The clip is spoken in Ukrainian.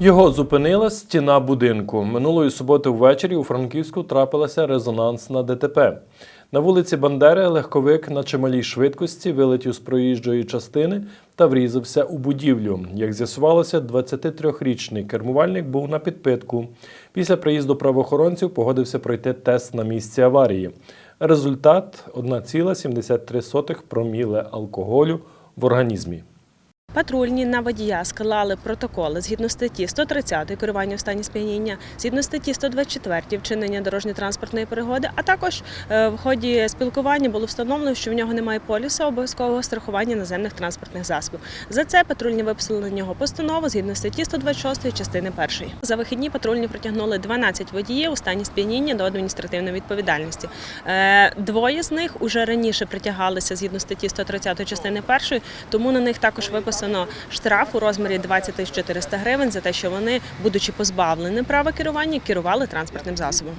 Його зупинила стіна будинку. Минулої суботи ввечері у Франківську трапилася резонансна ДТП. На вулиці Бандери легковик на чималій швидкості вилетів з проїжджої частини та врізався у будівлю. Як з'ясувалося, 23-річний кермувальник був на підпитку. Після приїзду правоохоронців погодився пройти тест на місці аварії. Результат 1,73 проміле алкоголю в організмі. Патрульні на водія склали протоколи згідно статті 130 керування в стані сп'яніння, згідно статті 124 вчинення дорожньо-транспортної пригоди. А також е, в ході спілкування було встановлено, що в нього немає полісу обов'язкового страхування наземних транспортних засобів. За це патрульні виписали на нього постанову згідно статті 126 частини 1. За вихідні патрульні притягнули 12 водіїв у стані сп'яніння до адміністративної відповідальності. Е, Двоє з них уже раніше притягалися згідно статті 130 частини 1, тому на них також виписано штраф у розмірі 20 тисяч 400 гривень за те, що вони, будучи позбавлені права керування, керували транспортним засобом.